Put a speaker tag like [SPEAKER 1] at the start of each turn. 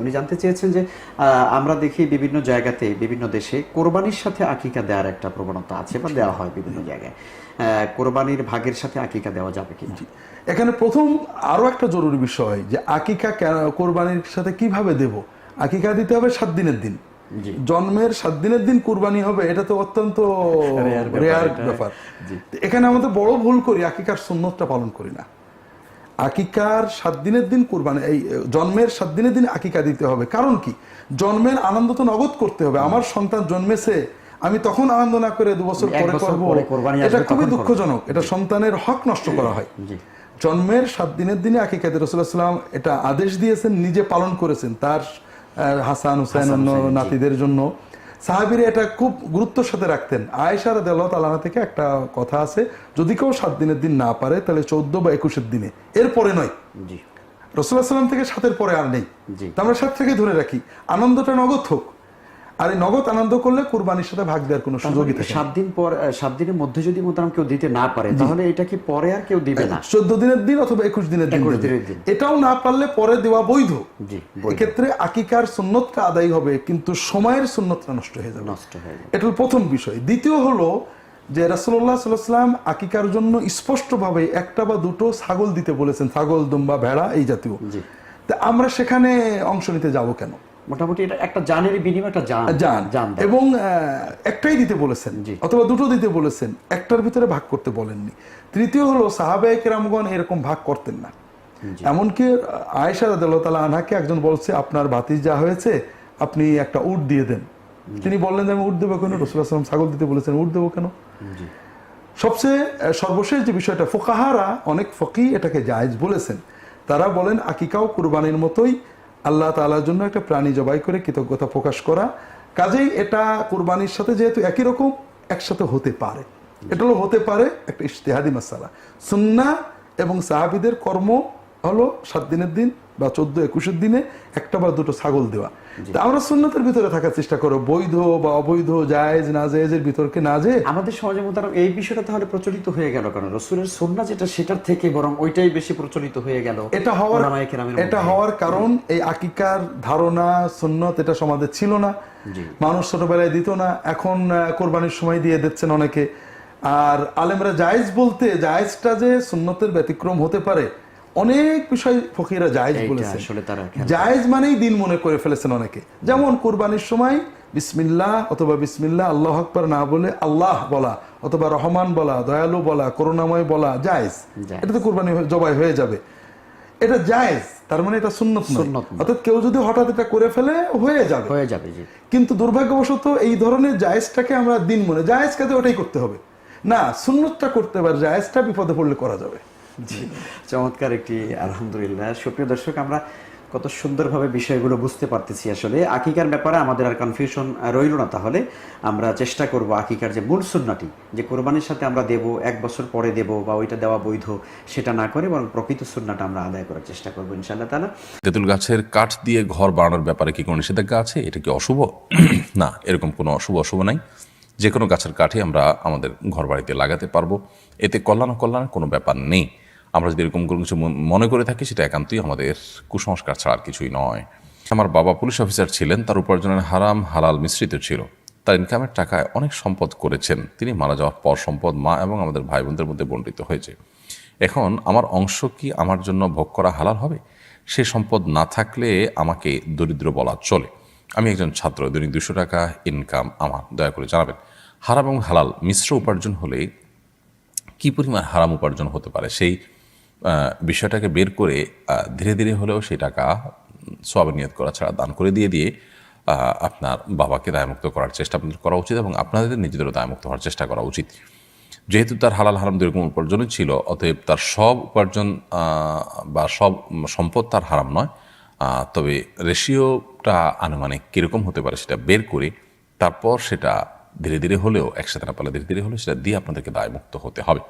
[SPEAKER 1] উনি জানতে চেয়েছেন যে আমরা দেখি বিভিন্ন জায়গাতে বিভিন্ন দেশে কোরবানির সাথে আকিকা দেওয়ার একটা প্রবণতা আছে বা দেওয়া হয় বিভিন্ন জায়গায়। কোরবানির ভাগের সাথে আকিকা দেওয়া যাবে কি
[SPEAKER 2] এখানে প্রথম আরও একটা জরুরি বিষয় যে আকিকা কোরবানির সাথে কীভাবে দেব? আকিকা দিতে হবে সাত দিনের দিন। জন্মের সাত দিনের দিন কুরবানি হবে এটা তো অত্যন্ত রেয়ার ব্যাপার এখানে আমাদের বড় ভুল করি আকিকার সুন্নতটা পালন করি না। আকিকার সাত দিনের দিন কুরবানি এই জন্মের সাত দিনের দিন আকিকা দিতে হবে। কারণ কি? জন্মের আনন্দ তো নগদ করতে হবে। আমার সন্তান জন্মেছে আমি তখন আনন্দ না করে দু বছর পরে করব। এটা খুবই দুঃখজনক। এটা সন্তানের হক নষ্ট করা হয়। জন্মের সাত দিনের দিনে আকিকাতে রসুল্লাহ সাল্লাম এটা আদেশ দিয়েছেন নিজে পালন করেছেন। তার হাসান হুসাইন অন্য নাতিদের জন্য। সাহাবিরা এটা খুব গুরুত্বের সাথে রাখতেন। আয়েশা রাদিয়াল্লাহু তাআলা থেকে একটা কথা আছে যদি কেউ সাত দিনের দিন না পারে তাহলে চোদ্দ বা একুশের দিনে। এরপরে নয়।
[SPEAKER 1] জি।
[SPEAKER 2] রসুল্লাহ সাল্লাম থেকে সাতের পরে আর নেই। আমরা সাত থেকে ধরে রাখি। আনন্দটা নগদ হোক। আর এই নগদ আনন্দ করলে কুরবানির সাথে ভাগ দেওয়ার কোনো সুযোগই থাকে
[SPEAKER 1] সাত দিন পর সাত দিনের মধ্যে যদি মোতারাম কেউ দিতে না পারে তাহলে এটা কি পরে আর কেউ দিবে না?
[SPEAKER 2] চোদ্দ দিনের দিন অথবা একুশ দিনের দিন
[SPEAKER 1] 21
[SPEAKER 2] দেবে।
[SPEAKER 1] দিনের দিন।
[SPEAKER 2] এটাও না পারলে পরে দেওয়া বৈধ। এক্ষেত্রে আকিকার সুন্নতটা আদায় হবে কিন্তু সময়ের সুন্নতটা নষ্ট হয়ে যাবে।
[SPEAKER 1] নষ্ট হয়ে যাবে।
[SPEAKER 2] এটা প্রথম বিষয়। দ্বিতীয় হলো যে রাসুল্লাহ সাল্লাম আকিকার জন্য স্পষ্টভাবে একটা বা দুটো ছাগল দিতে বলেছেন ছাগল দুম্বা ভেড়া এই জাতীয়। তা আমরা সেখানে অংশ নিতে যাব কেন?
[SPEAKER 1] মোটামুটি এটা একটা জানের বিনিময়ে একটা জান জান।
[SPEAKER 2] এবং একটাই দিতে বলেছেন
[SPEAKER 1] জি।
[SPEAKER 2] অথবা দুটো দিতে বলেছেন একটার ভিতরে ভাগ করতে বলেননি। তৃতীয় হলো সাহাবাহিক রামগণ এরকম ভাগ করতেন না। এমনকি আয়েশা রাদিয়াল্লাহু তাআলা আনহাকে একজন বলছে আপনার ভাতিজ যা হয়েছে আপনি একটা উট দিয়ে দেন। তিনি বললেন যে আমি উট দেবো কেন? রসুল্লাহ সাল্লাম ছাগল দিতে বলেছেন উট দেবো কেন? সবচেয়ে সর্বশেষ যে বিষয়টা ফোকাহারা অনেক ফকি এটাকে জায়েজ বলেছেন। তারা বলেন আকিকাও কুরবানির মতোই আল্লাহ তালার জন্য একটা প্রাণী জবাই করে কৃতজ্ঞতা প্রকাশ করা। কাজেই এটা কোরবানির সাথে যেহেতু একই রকম, একসাথে হতে পারে। এটা হলো হতে পারে একটা ইশতেহাদি মাসালা। সুন্না এবং সাহাবিদের কর্ম হলো সাত দিনের দিন বা চোদ্দ একুশের দিনে একটা বা দুটো ছাগল দেওয়া। তা আমরা সুন্নতের ভিতরে থাকার চেষ্টা করো বৈধ বা অবৈধ জায়েজ না জায়েজের ভিতরকে না যে
[SPEAKER 1] আমাদের সমাজে মোতারাম এই বিষয়টা তাহলে প্রচলিত হয়ে গেল কেন? রসুলের সন্না যেটা সেটার থেকে বরং ওইটাই বেশি প্রচলিত হয়ে গেল
[SPEAKER 2] এটা হওয়ার এটা হওয়ার কারণ এই আকিকার ধারণা সুন্নত এটা সমাজে ছিল না। মানুষ ছোটবেলায় দিত না এখন কোরবানির সময় দিয়ে দিচ্ছেন অনেকে। আর আলেমরা জায়েজ বলতে জায়েজটা যে সুন্নতের ব্যতিক্রম হতে পারে অনেক বিষয় ফকিরা জায়েজ
[SPEAKER 1] তারা
[SPEAKER 2] জায়েজ মানেই দিন মনে করে ফেলেছেন অনেকে। যেমন কোরবানির সময় বিসমিল্লাহ অথবা বিসমিল্লাহ আল্লাহ আকবর না বলে আল্লাহ বলা অথবা রহমান বলা দয়ালু বলা করুণাময় বলা জায়েজ। এটা তো কোরবানি জবাই হয়ে যাবে। এটা জায়েজ তার মানে এটা সুন্নত। অর্থাৎ কেউ যদি হঠাৎ এটা করে ফেলে হয়ে যাবে।
[SPEAKER 1] হয়ে যাবে
[SPEAKER 2] কিন্তু দুর্ভাগ্যবশত এই ধরনের জায়েজটাকে আমরা দিন মনে জায়েজ কাজে ওটাই করতে হবে। না সুন্নতটা করতে পারে জায়েজটা বিপদে পড়লে করা যাবে।
[SPEAKER 1] জি, চমৎকার একটি, আলহামদুলিল্লাহ। সুপ্রিয় দর্শক, আমরা কত সুন্দরভাবে বিষয়গুলো বুঝতে পারতেছি আসলে। আকিকার ব্যাপারে আমাদের আর কনফিউশন রইল না তাহলে। আমরা চেষ্টা করব আকিকার যে মূল সুন্নাটি, যে কোরবানির সাথে আমরা দেব, এক বছর পরে দেব বা ওইটা দেওয়া বৈধ, সেটা না করে বরং প্রকৃত সুন্নাটা আমরা আদায় করার চেষ্টা করব, ইনশাআল্লাহ তালা
[SPEAKER 3] তেঁতুল গাছের কাঠ দিয়ে ঘর বানানোর ব্যাপারে কি কোনো নিষেধাজ্ঞা আছে? এটা কি অশুভ? না, এরকম কোনো অশুভ অশুভ নাই। যে কোনো গাছের কাঠে আমরা আমাদের ঘর বাড়িতে লাগাতে পারব। এতে কল্যাণ কল্যাণের কোনো ব্যাপার নেই। আমরা যদি এরকম কোনো কিছু মন- করে থাকি, সেটা একান্তই আমাদের কুসংস্কার ছাড়া আর কিছুই নয়। আমার বাবা পুলিশ অফিসার ছিলেন, তার উপার্জনের হারাম হালাল মিশ্রিত ছিল। তার ইনকামের টাকায় অনেক সম্পদ করেছেন। তিনি মারা যাওয়ার পর সম্পদ মা এবং আমাদের ভাই বোনদের মধ্যে বণ্টিত হয়েছে। এখন আমার অংশ কি আমার জন্য ভোগ করা হালাল হবে? সে সম্পদ না থাকলে আমাকে দরিদ্র বলা চলে। আমি একজন ছাত্র, দৈনিক দুশো টাকা ইনকাম আমার। দয়া করে জানাবেন, হারাম এবং হালাল মিশ্র উপার্জন হলে কি পরিমাণ হারাম উপার্জন হতে পারে? সেই বিষয়টাকে বের করে ধীরে ধীরে হলেও সেই টাকা সব নিয়ত করা ছাড়া দান করে দিয়ে দিয়ে আপনার বাবাকে দায়মুক্ত করার চেষ্টা আপনাদের করা উচিত এবং আপনাদের নিজেদেরও দায়মুক্ত হওয়ার চেষ্টা করা উচিত। যেহেতু তার হালাল হারাম দুরকম উপার্জনই ছিল, অতএব তার সব উপার্জন বা সব সম্পদ তার হারাম নয়। তবে রেশিওটা আনুমানিক কীরকম হতে পারে সেটা বের করে, তারপর সেটা ধীরে ধীরে হলেও, একসাথে না পারলে ধীরে ধীরে হলেও সেটা দিয়ে আপনাদেরকে দায়মুক্ত হতে হবে।